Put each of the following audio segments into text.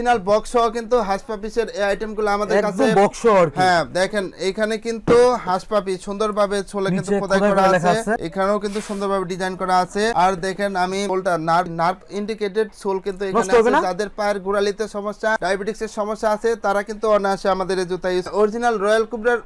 Original box সহ কিন্তু হাসপা পিসের এই আইটেমগুলো আমাদের কাছে একদম বক্স হ্যাঁ দেখেন এখানে কিন্তু হাসপা পিস সুন্দরভাবে ছোলে কিন্তু খোদাই করা আছে। এখানেও কিন্তু সুন্দরভাবে ডিজাইন করা আছে। আর দেখেন আমি সোলটা নার্ভ নার্ভ ইন্ডিকেটেড সোল কিন্তু এখানে আছে। যাদের পায়ের গোড়ালিতে সমস্যা ডায়াবেটিক্স এর সমস্যা আছে তারা কিন্তু অনায়াসে আমাদের এই জুতা ইউজ অরিজিনাল রয়্যাল কুবরার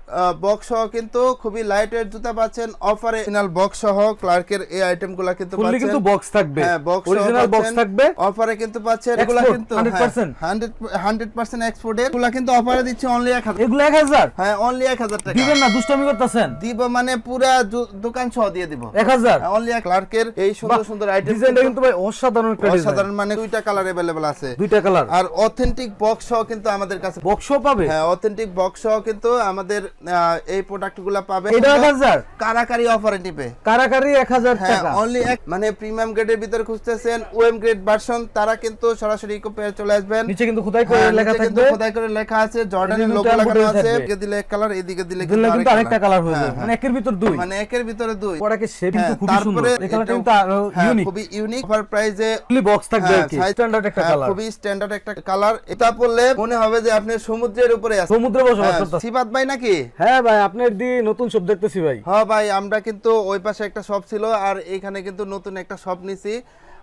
বক্স সহ কিন্তু খুবই লাইট ওয়েট জুতা পাচ্ছেন। অফারে অরিজিনাল বক্স সহ ক্লার্কের এই আইটেমগুলো কিন্তু ফুললি পাচ্ছেন। কিন্তু বক্স থাকবে। হ্যাঁ বক্স অরিজিনাল বক্স থাকবে। অফারে কিন্তু পাচ্ছেন এগুলা কিন্তু 100% হান্ড্রেড হান্ড্রেড পার্সেন্ট এক্সপোর্টের এগুলা কিন্তু অফারে দিচ্ছে অনলি এক হাজার এগুলো এক হাজার হ্যাঁ অনলি এক হাজার টাকা দিবেন না দুষ্টামি করতেছেন দিব মানে পুরা দু- দোকান সহ দিয়ে দিব এক হাজার অনলি এক ক্লার্কের এই সুন্দর সুন্দর আইটেম ডিজাইনটা কিন্তু ভাই অসাধারণ একটা ডিজাইন অসাধারণ মানে দুইটা কালার अवेलेबल আছে দুইটা কালার আর অথেন্টিক বক্স সহ কিন্তু আমাদের কাছে বক্সও পাবে হ্যাঁ অথেন্টিক বক্স সহ কিন্তু আমাদের আহ, এই প্রোডাক্টগুলো পাবে এটা এক হাজার কারাকারি অফারে টিপে কারাকারি এক হাজার হ্যাঁ টাকা অনলি এক মানে প্রিমিয়াম গ্রেডের ভিতরে খুঁজতেছেন ওএম গ্রেড ভার্সন তারা কিন্তু সরাসরি ইকো পেয়ে চলে আসবেন নিচে কিন্তু খোদাই করে হ্যাঁ, লেখা থাকবে। খোদাই করে লেখা আছে জর্ডানের লোগো লাগানো আছে। এদিকে দিলে এক কালার এদিকে দিলে দিলে কিন্তু আরেকটা কালার হয়ে যাবে হ্যাঁ। মানে একের ভিতর দুই। মানে একের ভিতরে দুই। পড়াকে সে কিন্তু হ্যাঁ, খুবই সুন্দর। এই কালারটা কিন্তু আরও ইউনিক খুবই ইউনিক অফার প্রাইজে ফুললি বক্স থাকবে আর কি। স্ট্যান্ডার্ড একটা কালার খুবই স্ট্যান্ডার্ড একটা কালার এটা পরলে মনে হবে যে আপনি সমুদ্রের উপরে আছেন। সমুদ্রে বসবাস হ্যাঁ, করতেছে সিবাত ভাই নাকি? হ্যাঁ ভাই আপনার দি নতুন সব দেখতেছি ভাই। হ্যাঁ ভাই আমরা কিন্তু ওই পাশে একটা শপ ছিল আর এখানে কিন্তু নতুন একটা শপ নিছি।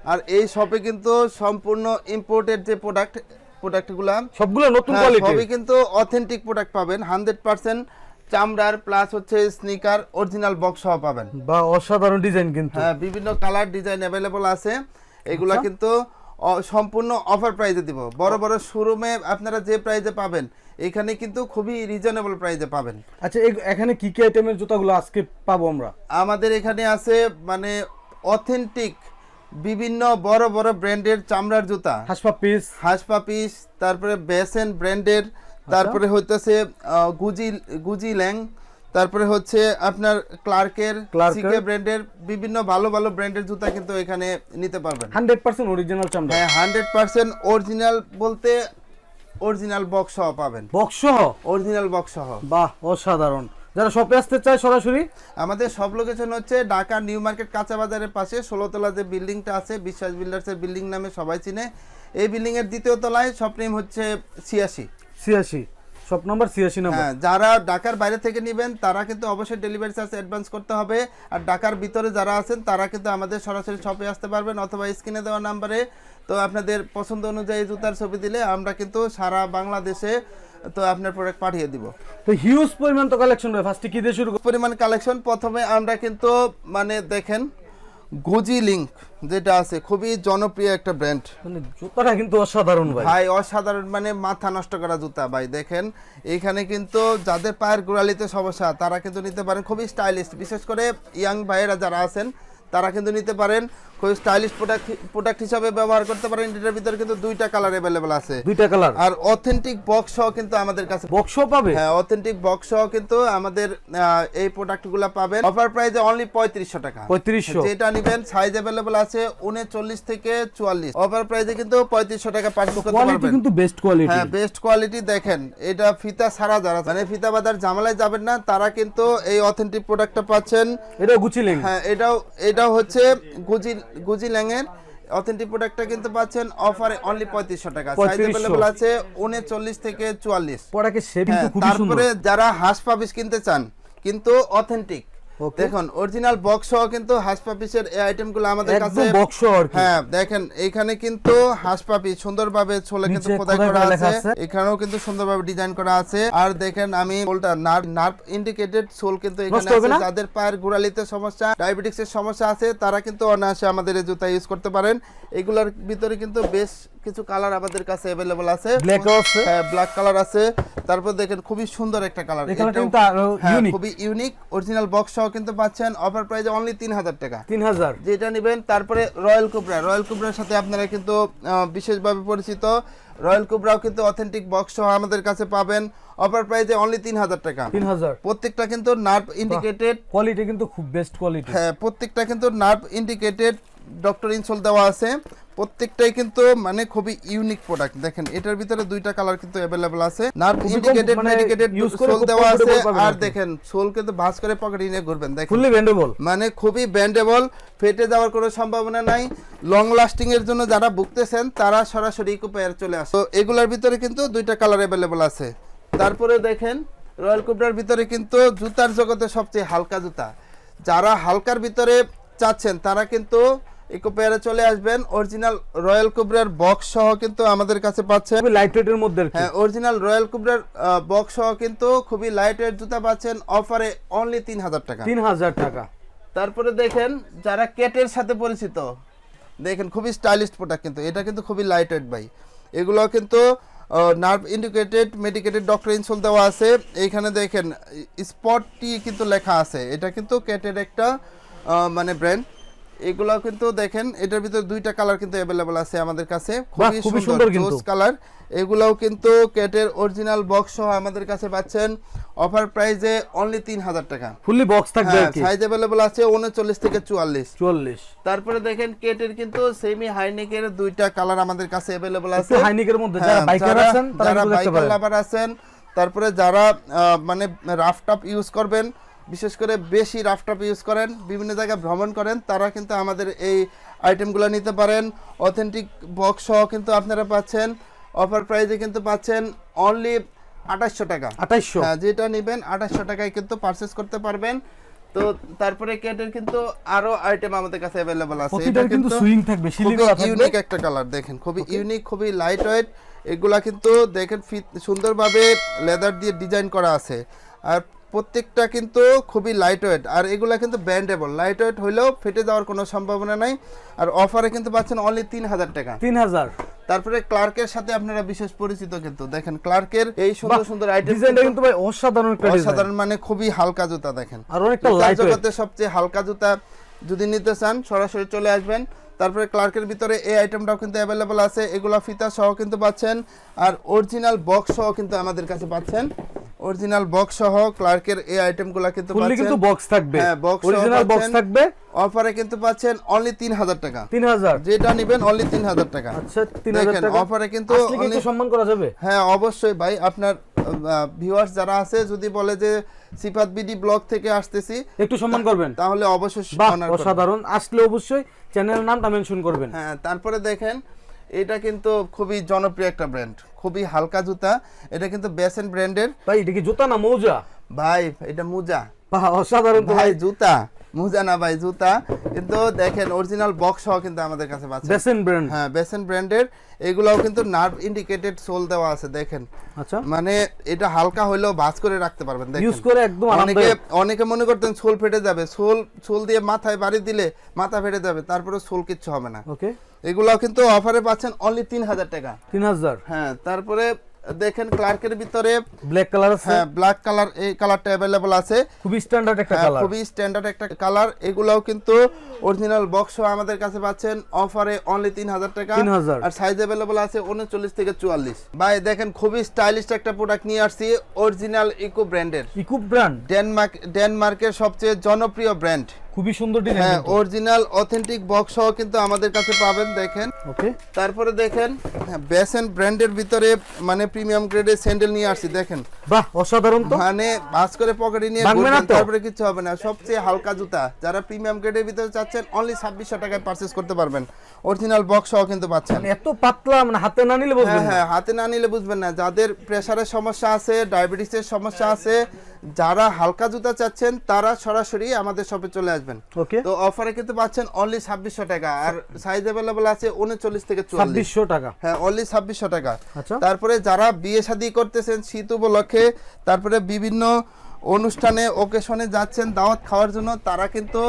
আর এই শপে কিন্তু সম্পূর্ণ ইম্পোর্টেড যে প্রোডাক্ট প্রোডাক্টগুলা সবগুলো নতুন হ্যাঁ, কোয়ালিটি সবই কিন্তু অথেন্টিক প্রোডাক্ট পাবেন। হান্ড্রেড পার্সেন্ট চামড়ার প্লাস হচ্ছে স্নিকার অরিজিনাল বক্স সহ পাবেন। বা অসাধারণ ডিজাইন কিন্তু। হ্যাঁ বিভিন্ন কালার ডিজাইন অ্যাভেলেবল আছে। এগুলা আচ্ছা। কিন্তু সম্পূর্ণ অফার প্রাইজে দিব। বড় বড় শোরুমে আপনারা যে প্রাইজে পাবেন এখানে কিন্তু খুবই রিজনেবল প্রাইজে পাবেন। আচ্ছা এখানে কি কি আইটেমের জুতাগুলো আজকে পাবো আমরা? আমাদের এখানে আছে মানে অথেন্টিক বিভিন্ন বড় বড় ব্র্যান্ডের চামড়ার জুতা। হাসপা পিস। হাসপা পিস তারপরে বেসেন ব্র্যান্ডের তারপরে হইতেছে গুজি গুজি ল্যাং তারপরে হচ্ছে আপনার ক্লার্কের। সিকে ব্র্যান্ডের বিভিন্ন ভালো ভালো ব্র্যান্ডের জুতা কিন্তু এখানে নিতে পারবেন। হান্ড্রেড পার্সেন্ট অরিজিনাল চামড়া। হ্যাঁ হান্ড্রেড পার্সেন্ট অরিজিনাল বলতে অরিজিনাল বক্স সহ পাবেন। বক্স সহ? অরিজিনাল বক্স সহ। বাহ অসাধারণ। যারা শপে আসতে চায় সরাসরি? আমাদের সব লোকেশন হচ্ছে ঢাকা নিউ মার্কেট কাঁচা বাজারের পাশে ষোলোতলা যে বিল্ডিংটা আছে বিশ্বাস বিল্ডার্সের বিল্ডিং নামে সবাই চিনে। এই বিল্ডিং এর দ্বিতীয় তলায় শপ নেম হচ্ছে ছিয়াশি। ছিয়াশি। শপ নাম্বার ছিয়াশি নাম্বার হ্যাঁ যারা ঢাকার বাইরে থেকে নেবেন তারা কিন্তু অবশ্যই ডেলিভারি চার্জ অ্যাডভান্স করতে হবে। আর ঢাকার ভিতরে যারা আছেন তারা কিন্তু আমাদের সরাসরি শপে আসতে পারবেন অথবা স্ক্রিনে দেওয়া নাম্বারে তো আপনাদের পছন্দ অনুযায়ী জুতার ছবি দিলে আমরা কিন্তু সারা বাংলাদেশে তো আপনার প্রোডাক্ট পাঠিয়ে দিব। তো হিউজ পরিমাণ তো কালেকশন রয়েছে ফার্স্টে কি দিয়ে শুরু করব? পরিমাণ কালেকশন প্রথমে আমরা কিন্তু মানে দেখেন গুজি লিঙ্ক যেটা আছে খুবই জনপ্রিয় একটা ব্র্যান্ড মানে জুতাটা কিন্তু অসাধারণ ভাই। ভাই অসাধারণ মানে মাথা নষ্ট করা জুতা ভাই দেখেন। এইখানে কিন্তু যাদের পায়ের গোড়ালিতে সমস্যা তারা কিন্তু নিতে পারেন খুবই স্টাইলিশ বিশেষ করে ইয়াং ভাইয়েরা যারা আছেন তারা কিন্তু নিতে পারেন। স্টাইলিশ প্রোডাক্ট প্রোডাক্ট হিসাবে ব্যবহার করতে পারেন। এটার ভিতরে কিন্তু দুইটা কালার অ্যাভেলেবেল আছে। দুইটা কালার আর অথেন্টিক বক্স সহ কিন্তু আমাদের কাছে বক্সও পাবে? হ্যাঁ অথেন্টিক বক্স সহ কিন্তু আমাদের এই প্রোডাক্টগুলো পাবেন। অফার প্রাইসে অনলি পঁয়ত্রিশশো টাকা। পঁয়ত্রিশশো। যেটা নিবেন সাইজ অ্যাভেলেবল আছে উনচল্লিশ থেকে চুয়াল্লিশ। অফার প্রাইসে কিন্তু পঁয়ত্রিশশো টাকা পার্চেস করতে কোয়ালিটি কিন্তু বেস্ট কোয়ালিটি হ্যাঁ বেস্ট কোয়ালিটি দেখেন এটা ফিতা ছাড়া যারা মানে ফিতা বাজার জামালায় যাবেন না তারা কিন্তু এই অথেন্টিক প্রোডাক্টটা পাচ্ছেন। এটা গুছিলেন হ্যাঁ এটাও এটাও হচ্ছে গুজি গুজি ল্যাংয়ের অথেন্টিক প্রোডাক্টটা কিন্তু পাচ্ছেন অফারে অনলি পঁয়ত্রিশশো টাকা। সাইজ 3500 অ্যাভেলেবল আছে উনচল্লিশ থেকে চুয়াল্লিশ। পড়াকে সে কিন্তু হ্যাঁ, খুবই সুন্দর। তারপরে যারা হাঁস পাবিস কিনতে চান কিন্তু অথেন্টিক. দেখুন অরিজিনাল বক্স সহ কিন্তু হাঁস পাপিসের এই আইটেমগুলো আমাদের কাছে বক্স আর কি। হ্যাঁ দেখেন এখানে কিন্তু হাঁস পাপি সুন্দরভাবে ছোলে কিন্তু খোদাই করা আছে। এখানেও কিন্তু সুন্দরভাবে ডিজাইন করা আছে। আর দেখেন আমি সোলটা নার্ভ নার্ভ ইন্ডিকেটেড সোল কিন্তু এখানে আছে। যাদের পায়ের গোড়ালিতে সমস্যা ডায়াবেটিক্স এর সমস্যা আছে তারা কিন্তু অনায়াসে আমাদের এই জুতা ইউজ করতে পারেন। এগুলোর ভিতরে কিন্তু বেশ কিছু কালার আমাদের কাছে অ্যাভেলেবল আছে। ও আছে। হ্যাঁ ব্ল্যাক কালার আছে। তারপর দেখেন খুবই সুন্দর একটা কালার কালারটা কিন্তু আরও ইউনিক খুবই ইউনিক অরিজিনাল বক্স সহ কিন্তু পাচ্ছেন। অফার প্রাইসে অনলি তিন হাজার টাকা। তিন হাজার। যেটা নেবেন তারপরে রয়্যাল কুবরা রয়্যাল কুবরার সাথে আপনারা কিন্তু আহ, বিশেষভাবে পরিচিত। রয়্যাল কুবরাও কিন্তু অথেন্টিক বক্স সহ আমাদের কাছে পাবেন। অফার প্রাইসে অনলি তিন হাজার টাকা। তিন হাজার। প্রত্যেকটা কিন্তু নার্ভ ইন্ডিকেটেড কোয়ালিটি কিন্তু খুব বেস্ট কোয়ালিটি হ্যাঁ প্রত্যেকটা কিন্তু নার্ভ ইন্ডিকেটেড ডক্টর ইনসোল দেওয়া আছে। প্রত্যেকটাই কিন্তু মানে খুবই ইউনিক প্রোডাক্ট দেখেন এটার ভিতরে দুইটা কালার কিন্তু অ্যাভেলেবল আছে। কম ইন্ডিকেটেড মেডিকেটেড সোল দেওয়া আছে। আর আর দেখেন সোল কিন্তু ভাঁজ করে পকেটে নিয়ে ঘুরবেন দেখেন। ফুললি ব্যান্ডেবল মানে খুবই ব্যান্ডেবল ফেটে যাওয়ার কোনো সম্ভাবনা নাই। লং লাস্টিং এর জন্য যারা ভুগতেছেন তারা সরাসরি ইকো পেয়ার চলে আসে। তো এগুলার ভিতরে কিন্তু দুইটা কালার অ্যাভেলেবল আছে। তারপরে দেখেন রয়্যাল কুবরার ভিতরে কিন্তু জুতার জগতে সবচেয়ে হালকা জুতা। যারা হালকার ভিতরে চাচ্ছেন তারা কিন্তু ইকো পেয়ারে চলে আসবেন। অরিজিনাল রয়্যাল কুবরার বক্স সহ কিন্তু আমাদের কাছে পাচ্ছেন লাইট ওয়েটের মধ্যে হ্যাঁ অরিজিনাল রয়্যাল কুবরার বক্স সহ কিন্তু খুবই লাইট ওয়েট জুতা পাচ্ছেন। অফারে অনলি তিন হাজার টাকা। তিন হাজার টাকা। তারপরে দেখেন যারা কেটের সাথে পরিচিত দেখেন খুবই স্টাইলিশ প্রোডাক্ট কিন্তু। এটা কিন্তু খুবই লাইট ওয়েট ভাই। এগুলো কিন্তু nerve indicated medicated doctor insole দেওয়া আছে। এইখানে দেখেন স্পটটি কিন্তু লেখা আছে। এটা কিন্তু কেটের একটা মানে ব্র্যান্ড এগুলো কিন্তু দেখেন এটার ভিতরে দুইটা কালার কিন্তু অ্যাভেলেবল আছে আমাদের কাছে। খুবই সুন্দর কিন্তু। কালার এগুলাও কিন্তু কেটের অরিজিনাল বক্স সহ আমাদের কাছে পাচ্ছেন। অফার প্রাইসে অনলি তিন হাজার টাকা। ফুললি বক্স থাকবে সাইজ অ্যাভেলেবল আছে উনচল্লিশ থেকে চুয়াল্লিশ। চুয়াল্লিশ। তারপরে দেখেন কেটের কিন্তু সেমি হাইনেকের দুইটা কালার আমাদের কাছে অ্যাভেলেবল আছে। হাইনিকের মধ্যে যারা হ্যাঁ, বাইকার আছেন তারা যারা বাইকার লাভার আছেন তারপরে যারা মানে রাফ টাপ ইউজ করবেন বিশেষ করে বেশি রাফ টাপ ইউজ করেন বিভিন্ন জায়গায় ভ্রমণ করেন তারা কিন্তু আমাদের এই আইটেমগুলো নিতে পারেন। অথেন্টিক বক্স সহ কিন্তু আপনারা পাচ্ছেন অফার প্রাইজে কিন্তু পাচ্ছেন অনলি আঠাশশো টাকা। আঠাইশশো? হ্যাঁ যেটা নেবেন আঠাশশো টাকায় কিন্তু পারচেস করতে পারবেন। তো তারপরে কেটের কিন্তু আরও আইটেম আমাদের কাছে অ্যাভেলেবল আছে। প্রতিটার কিন্তু সুইং থাকবে ইউনিক একটা কালার দেখেন খুবই ইউনিক খুবই লাইট ওয়েট এগুলা কিন্তু দেখেন সুন্দরভাবে লেদার দিয়ে ডিজাইন করা আছে। আর প্রত্যেকটা কিন্তু খুবই লাইট ওয়েট আর এগুলা কিন্তু ব্যান্ডেবল লাইট ওয়েট হইলেও ফেটে যাওয়ার কোনো সম্ভাবনা নাই আর অফারে কিন্তু পাচ্ছেন অনলি তিন হাজার টাকা। তিন হাজার। তারপরে ক্লার্কের সাথে আপনারা বিশেষ পরিচিত কিন্তু। দেখেন ক্লার্কের এই সুন্দর সুন্দর আইটেম ডিজাইনটা কিন্তু ভাই অসাধারণ একটা ডিজাইন অসাধারণ মানে খুবই হালকা জুতা দেখেন। আর অনেকটা লাইট জগতে সবচেয়ে হালকা জুতা যদি নিতে চান সরাসরি চলে আসবেন। তারপরে ক্লার্কের ভিতরে এই আইটেমটাও কিন্তু অ্যাভেলেবল আছে। এগুলো ফিতা সহ কিন্তু পাচ্ছেন আর অরিজিনাল বক্স সহ কিন্তু আমাদের কাছে পাচ্ছেন। অরিজিনাল বক্স সহ ক্লার্কের এই আইটেমগুলো কিন্তু পাচ্ছেন। কিন্তু বক্স থাকবে। হ্যাঁ, সহ অরিজিনাল বক্স থাকবে। অফারে কিন্তু পাচ্ছেন অনলি তিন হাজার টাকা। তিন হাজার। যেটা নেবেন অনলি তিন হাজার টাকা। আচ্ছা তিন হাজার দেখেন টাকা। অফারে কিন্তু only- সম্মান করা যাবে। হ্যাঁ অবশ্যই ভাই আপনার ভিউয়ার্স যারা আছে যদি বলে যে সিফাত বিডি ব্লগ থেকে আসতেছি একটু সম্মান করবেন। তাহলে অবশ্যই। অসাধারণ। আসলে অবশ্যই চ্যানেলের নামটা মেনশন করবেন। হ্যাঁ তারপরে দেখেন এটা কিন্তু খুবই জনপ্রিয় একটা ব্র্যান্ড খুবই হালকা জুতা এটা কিন্তু বেসেন ব্র্যান্ডের ভাই এটা কি জুতা না মৌজা? ভাই এটা মোজা। বাহ অসাধারণ ভাই। জুতা। মোজা না ভাই জুতা। কিন্তু দেখেন অরিজিনাল বক্স সহ কিন্তু আমাদের কাছে পাচ্ছেন বেসেন ব্র্যান্ড হ্যাঁ বেসেন ব্র্যান্ডের এগুলাও কিন্তু নার্ভ ইন্ডিকেটেড সোল দেওয়া আছে দেখেন। আচ্ছা। মানে এটা হালকা হইলেও ভাঁজ করে রাখতে পারবেন দেখেন। ইউজ করে একদম অনেকে অনেকে মনে করতেন সোল ফেটে যাবে। সোল সোল দিয়ে মাথায় বাড়ি দিলে মাথা ফেটে যাবে তারপরে সোল কিচ্ছু হবে না। ওকে এগুলো কিন্তু অফারে পাচ্ছেন অনলি তিন হাজার টাকা। তিন হাজার। হ্যাঁ তারপরে দেখেন ক্লার্কের ভিতরে ব্ল্যাক কালার আছে। হ্যাঁ ব্ল্যাক কালার এই কালারটা অ্যাভেলেবল আছে। খুবই স্ট্যান্ডার্ড একটা হ্যাঁ, কালার। খুবই স্ট্যান্ডার্ড একটা কালার। এগুলাও কিন্তু অরিজিনাল বক্স আমাদের কাছে পাচ্ছেন। অফারে অনলি তিন হাজার টাকা। 3000 আর সাইজ অ্যাভেলেবল আছে উনচল্লিশ থেকে চুয়াল্লিশ। ভাই দেখেন খুবই স্টাইলিশ একটা প্রোডাক্ট নিয়ে আসছি। অরিজিনাল ইকো ব্র্যান্ডের ইকো ব্র্যান্ড ডেনমার্ক ডেনমার্কের সবচেয়ে জনপ্রিয় ব্র্যান্ড খুবই সুন্দর ডিজাইন হ্যাঁ অরিজিনাল অথেন্টিক বক্স সহ কিন্তু আমাদের কাছে পাবেন দেখেন। ওকে। তারপরে দেখেন বেসেন ব্র্যান্ডের ভিতরে মানে প্রিমিয়াম গ্রেডের স্যান্ডেল নিয়ে আসছি দেখেন। বাহ অসাধারণ তো। মানে ভাঁজ করে পকেটে নিয়ে তারপরে কিছু হবে না। সবচেয়ে হালকা জুতা যারা প্রিমিয়াম গ্রেডের ভিতরে চাচ্ছেন অনলি ছাব্বিশশো টাকায় পারচেজ করতে পারবেন। অরিজিনাল বক্স সহ কিন্তু পাচ্ছেন। মানে এত পাতলা মানে হাতে না নিলে হ্যাঁ বুঝবেন হ্যাঁ হাতে না নিলে বুঝবেন না। যাদের প্রেসারের সমস্যা আছে ডায়াবেটিসের সমস্যা আছে যারা হালকা জুতা চাচ্ছেন তারা সরাসরি আমাদের শপে চলে আসবেন। ওকে। তো অফারে কিন্তু পাচ্ছেন অনলি ছাব্বিশশো টাকা। আর সাইজ অ্যাভেলেবল আছে উনচল্লিশ থেকে ছাব্বিশশো টাকা। হ্যাঁ অনলি ছাব্বিশশো টাকা। আচ্ছা। তারপরে যারা বিয়ে শাদি করতেছেন শীত উপলক্ষে তারপরে বিভিন্ন অনুষ্ঠানে ওকেশনে যাচ্ছেন দাওয়াত খাওয়ার জন্য তারা কিন্তু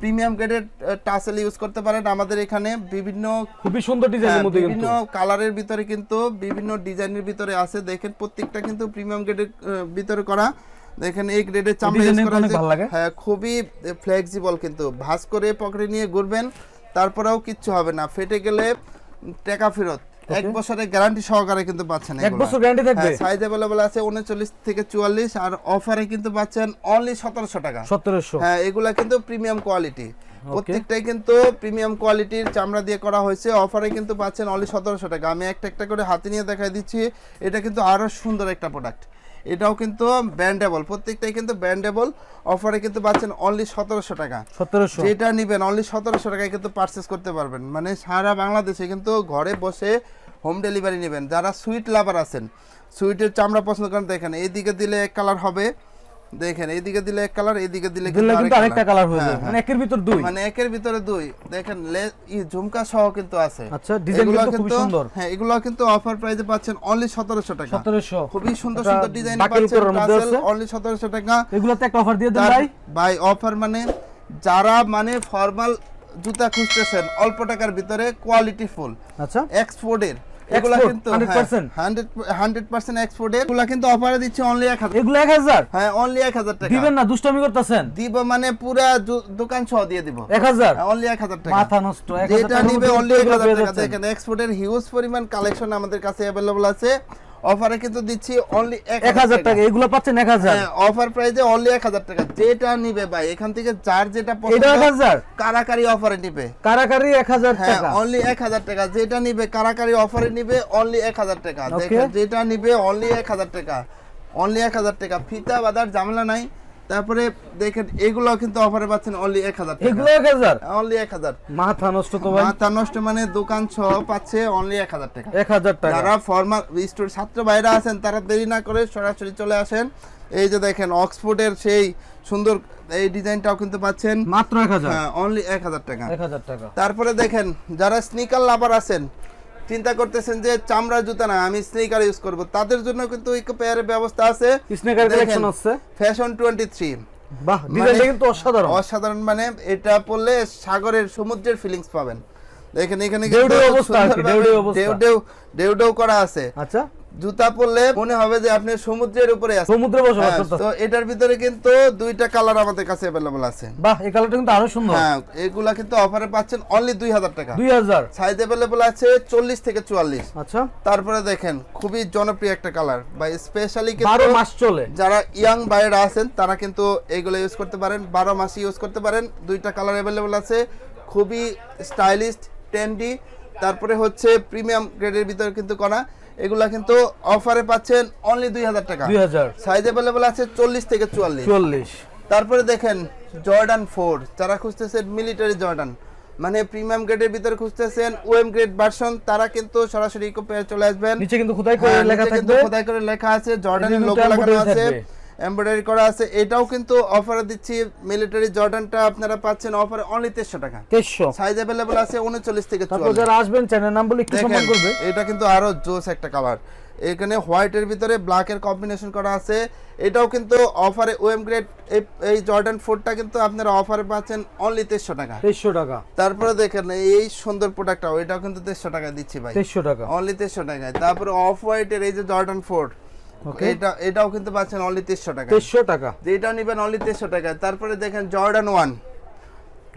প্রিমিয়াম গ্রেডের টাসেল ইউজ করতে পারেন। আমাদের এখানে বিভিন্ন খুবই সুন্দর হ্যাঁ, ডিজাইনের মধ্যে বিভিন্ন কালারের ভিতরে কিন্তু বিভিন্ন ডিজাইনের ভিতরে আছে। দেখেন প্রত্যেকটা কিন্তু প্রিমিয়াম গ্রেডের ভিতরে করা। দেখেন এই গ্রেডের চামড়া use করা লাগে। হ্যাঁ খুবই ফ্লেক্সিবল কিন্তু। ভাঁজ করে পকেটে নিয়ে ঘুরবেন তারপরেও কিচ্ছু হবে না। ফেটে গেলে টাকা ফেরত। এক বছরের গ্যারান্টি সহকারে কিন্তু পাচ্ছেন এক বছর গ্যারান্টি থাকবে? সাইজ अवेलेबल আছে উনচল্লিশ থেকে চুয়াল্লিশ আর অফারে কিন্তু পাচ্ছেন অনলি সতেরোশো টাকা। সতেরোশো। হ্যাঁ এগুলা কিন্তু প্রিমিয়াম কোয়ালিটি প্রত্যেকটাই কিন্তু প্রিমিয়াম কোয়ালিটির চামড়া দিয়ে করা হয়েছে। অফারে কিন্তু পাচ্ছেন অনলি সতেরোশো টাকা। আমি একটা একটা করে হাতে নিয়ে দেখাই দিচ্ছি। এটা কিন্তু আরও সুন্দর একটা প্রোডাক্ট এটাও কিন্তু ব্যান্ডেবল। প্রত্যেকটাই কিন্তু ব্যান্ডেবল। অফারে কিন্তু পাচ্ছেন অনলি সতেরোশো টাকা। সতেরোশো। যেটা নেবেন অনলি সতেরোশো টাকায় কিন্তু পারচেস করতে পারবেন। মানে সারা বাংলাদেশে কিন্তু ঘরে বসে হোম ডেলিভারি নেবেন। যারা সুইট লাভার আছেন সুইটের চামড়া পছন্দ করেন দেখেন এইদিকে দিলে এক কালার হবে দেখেন এইদিকে দিলে এক কালার এইদিকে দিলে দিলে কিন্তু আরেকটা কালার হয়ে হ্যাঁ, যাবে। হ্যাঁ। মানে একের ভিতর দুই। মানে একের ভিতরে দুই। দেখেন লে- ই ঝুমকা সহ কিন্তু আছে। আচ্ছা, ডিজাইন কিন্তু খুবই সুন্দর। হ্যাঁ এগুলো কিন্তু অফার প্রাইসে পাচ্ছেন অনলি সতেরোশো টাকা। সতেরোশো। খুবই সুন্দর সুন্দর ডিজাইন পাচ্ছেন আছে। অনলি সতেরোশো টাকা। এগুলোতে একটা অফার দিয়ে দেন ভাই। ভাই অফার মানে যারা মানে ফর্মাল জুতা খুঁজতেছেন অল্প টাকার ভিতরে কোয়ালিটি ফুল আচ্ছা। এক্সপোর্টের এগুলা কিন্তু 100% হান্ড্রেড হান্ড্রেড পার্সেন্ট এগুলা কিন্তু অফারে দিচ্ছে অনলি এক হাজার। এগুলো হ্যাঁ অনলি এক হাজার টাকা। দিবেন না দুষ্টামি করতেছেন? দিব মানে পুরা দোকান সহ দিয়ে দিব। অনলি টাকা। মাথা নষ্ট যেটা নিবে অনলি টাকা। দেখেন এক্সপোর্টের হিউজ পরিমাণ কালেকশন আমাদের কাছে আছে। অফারে কিন্তু দিচ্ছি অনলি এক হাজার টাকা। এগুলো পাচ্ছেন এক হাজার। হ্যাঁ অফার প্রাইসে অনলি এক হাজার টাকা। যেটা নিবে ভাই এখান থেকে যার যেটা পছন্দ এক হাজার? কারাকারি অফারে নিবে। কারাকারি এক হাজার হ্যাঁ টাকা। অনলি এক হাজার টাকা। যেটা নিবে কারাকারি অফারে নিবে অনলি এক হাজার টাকা। দেখেন যেটা নিবে অনলি এক হাজার টাকা। অনলি এক হাজার টাকা। ফিতা বাদার ঝামেলা নাই। তারপরে দেখেন এগুলো কিন্তু অফারে পাচ্ছেন অনলি এক হাজার এগুলো এক হাজার? অনলি এক হাজার। মাথা নষ্ট তো মাথা নষ্ট মানে দোকান সহ পাচ্ছে অনলি এক হাজার টাকা। এক হাজার টাকা। যারা ফর্মাল স্টোর ছাত্র বাইরে আছেন তারা দেরি না করে সরাসরি চলে আসেন। এই যে দেখেন অক্সফোর্ডের সেই সুন্দর এই ডিজাইনটাও কিন্তু পাচ্ছেন। মাত্র এক হাজার? হ্যাঁ অনলি এক হাজার টাকা। এক হাজার টাকা। তারপরে দেখেন যারা স্নিকার লাভার আছেন চিন্তা করতেছেন যে চামড়া জুতা না আমি স্নিকার ইউজ করব। তাদের জন্য কিন্তু ওই পেয়ারের ব্যবস্থা আছে। স্নেকার কালেকশন আছে। ফ্যাশন টোয়েন্টি থ্রি বাহ ডিজাইনটা কিন্তু অসাধারণ। অসাধারণ মানে এটা পরলে সাগরের সমুদ্রের ফিলিংস পাবেন। দেখেন এখানে ডেউ ঢেউ অবস্থা আছে ডেউ ডেউ ডেউ ঢেউ করা আছে। আচ্ছা। জুতা পরলে মনে হবে যে আপনি সমুদ্রের উপরে আছেন। সমুদ্রে বসবাস হ্যাঁ, তো এটার ভিতরে কিন্তু দুইটা কালার আমাদের কাছে অ্যাভেলেবল আছে। বাহ এই কালারটা কিন্তু আরও সুন্দর। হ্যাঁ এগুলা কিন্তু অফারে পাচ্ছেন অনলি দুই হাজার টাকা। দুই হাজার। সাইজ অ্যাভেলেবল আছে চল্লিশ থেকে চুয়াল্লিশ। আচ্ছা। তারপরে দেখেন খুবই জনপ্রিয় একটা কালার বা স্পেশালি বারো মাস চলে। যারা ইয়াং বাইরা আছেন তারা কিন্তু এগুলো ইউজ করতে পারেন। বারো মাসই ইউজ করতে পারেন। দুইটা কালার অ্যাভেলেবল আছে। খুবই স্টাইলিশ ট্রেন্ডি তারপরে হচ্ছে প্রিমিয়াম গ্রেডের ভিতরে কিন্তু করা। এগুলা কিন্তু অফারে পাচ্ছেন অনলি দুই হাজার টাকা। দুই হাজার। সাইজ অ্যাভেলেবল আছে চল্লিশ থেকে চুয়াল্লিশ। চল্লিশ তারপরে দেখেন জর্ডান ফোর যারা খুঁজতেছেন মিলিটারি জর্ডান মানে প্রিমিয়াম গ্রেডের ভিতরে খুঁজতেছেন ওএম গ্রেড ভার্সন তারা কিন্তু সরাসরি ইকো পেয়ে চলে আসবেন। নিচে কিন্তু খোদাই করে হ্যাঁ, লেখা থাকবে। খোদাই করে লেখা আছে জর্ডানের লোগো লাগানো আছে। এমব্রয়ডারি করা আছে। এটাও কিন্তু অফারে দিচ্ছি। মিলিটারি জর্ডানটা আপনারা পাচ্ছেন অফারে অনলি তেইশশো টাকা। তেইশশো? সাইজ অ্যাভেলেবল আছে উনচল্লিশ থেকে তারপর যারা আসবেন চ্যানেল নাম বলে একটু সম্মান করবে। এটা কিন্তু আরও জোস একটা কালার এখানে হোয়াইটের ভিতরে ব্ল্যাকের কম্বিনেশন করা আছে। এটাও কিন্তু অফারে ওএম গ্রেড এই জর্ডান ফোরটা কিন্তু আপনারা অফারে পাচ্ছেন অনলি তেইশশো টাকা। তেইশশো টাকা। তারপরে দেখেন এই সুন্দর প্রোডাক্টটা এটাও কিন্তু তেইশশো টাকা দিচ্ছি ভাই। তেইশশো টাকা। অনলি তেইশশো টাকায়। তারপরে অফ হোয়াইটের এই যে জর্ডান ফোর. এটা এটাও কিন্তু পাচ্ছেন অনলি তেইশশো টাকা তেইশশো টাকা। যেটা নিবেন অনলি তেইশশো টাকায়। তারপরে দেখেন জর্ডান ওয়ান।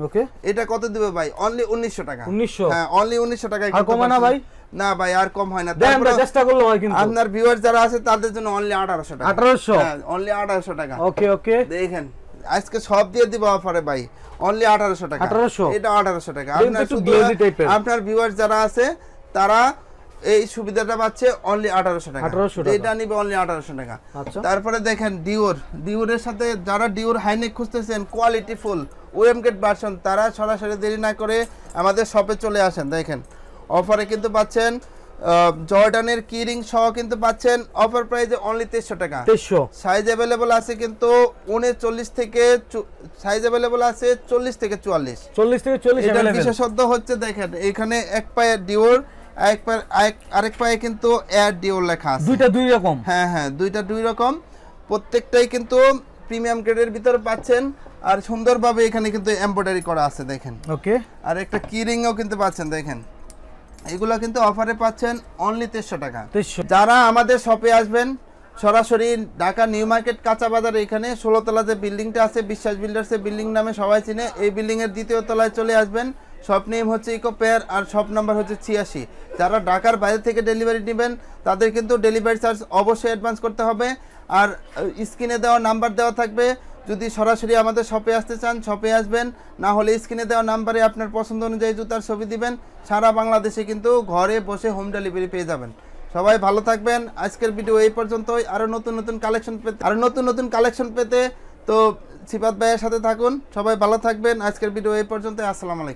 ওকে এটা কত দিবে ভাই? অনলি উনিশশো টাকা। 1900 হ্যাঁ অনলি উনিশশো টাকায় আর কমে না ভাই? না ভাই আর কম হয় না। তারপরে চেষ্টা করলে হয় কিন্তু। আপনার ভিউয়ার যারা আছে তাদের জন্য অনলি আঠারোশো টাকা। আঠারোশো? হ্যাঁ অনলি আঠারোশো টাকা। ওকে ওকে দেখেন আজকে সব দিয়ে দিব অফারে ভাই। অনলি আঠারোশো টাকা। 1800 এটা আঠারোশো টাকা। আপনার। আপনার ভিউয়ার যারা আছে তারা এই সুবিধাটা পাচ্ছে অনলি আঠারোশো টাকা। 1800 এটা নিবে অনলি আঠারোশো টাকা। আচ্ছা। তারপরে দেখেন ডিওর ডিওরের সাথে যারা ডিওর হাইনেক খুঁজতেছেন কোয়ালিটি ফুল ওএম গেট ভার্সন তারা সরাসরি দেরি না করে আমাদের শপে চলে আসেন দেখেন। অফারে কিন্তু পাচ্ছেন জর্ডানের কিরিং সহ কিন্তু পাচ্ছেন অফার প্রাইসে অনলি তেইশশো টাকা। তেইশশো। সাইজ অ্যাভেলেবল আছে কিন্তু উনচল্লিশ থেকে সাইজ অ্যাভেলেবল আছে চল্লিশ থেকে চুয়াল্লিশ। চল্লিশ থেকে চল্লিশ। বিশেষত্ব হচ্ছে দেখেন এখানে এক পায়ে ডিওর এক পায়ে আরেক- আরেক পায়ে কিন্তু এয়ার ডিওর লেখা আছে। দুইটা দুই রকম? হ্যাঁ হ্যাঁ দুইটা দুই রকম। প্রত্যেকটাই কিন্তু প্রিমিয়াম গ্রেডের ভিতরে পাচ্ছেন। আর সুন্দরভাবে এখানে কিন্তু এমব্রয়ডারি করা আছে দেখেন। ওকে। আর একটা কিরিংও কিন্তু পাচ্ছেন দেখেন। এগুলো কিন্তু অফারে পাচ্ছেন অনলি তেইশশো টাকা। যারা আমাদের শপে আসবেন সরাসরি ঢাকা নিউ মার্কেট কাঁচা বাজার এখানে ষোলোতলা যে বিল্ডিংটা আছে বিশ্বাস বিল্ডার্সের বিল্ডিং নামে সবাই চিনে এই বিল্ডিং এর দ্বিতীয় তলায় চলে আসবেন। শপ নেম হচ্ছে ইকো পেয়ার আর শপ নাম্বার হচ্ছে ছিয়াশি। যারা ঢাকার বাইরে থেকে ডেলিভারি নেবেন, তাদের কিন্তু ডেলিভারি চার্জ অবশ্যই অ্যাডভান্স করতে হবে। আর স্ক্রিনে দেওয়া নাম্বার দেওয়া থাকবে। যদি সরাসরি আমাদের শপে আসতে চান শপে আসবেন। না হলে স্ক্রিনে দেওয়া নাম্বারে আপনার পছন্দ অনুযায়ী জুতার ছবি দিবেন। সারা বাংলাদেশে কিন্তু ঘরে বসে হোম ডেলিভারি পেয়ে যাবেন। সবাই ভালো থাকবেন। আজকের ভিডিও এই পর্যন্তই। আরও নতুন নতুন কালেকশন পেতে আরও নতুন নতুন কালেকশন পেতে তো সিপাত ভাইয়ের সাথে থাকুন। সবাই ভালো থাকবেন। আজকের ভিডিও এই পর্যন্ত আসসালামু আলাইকুম।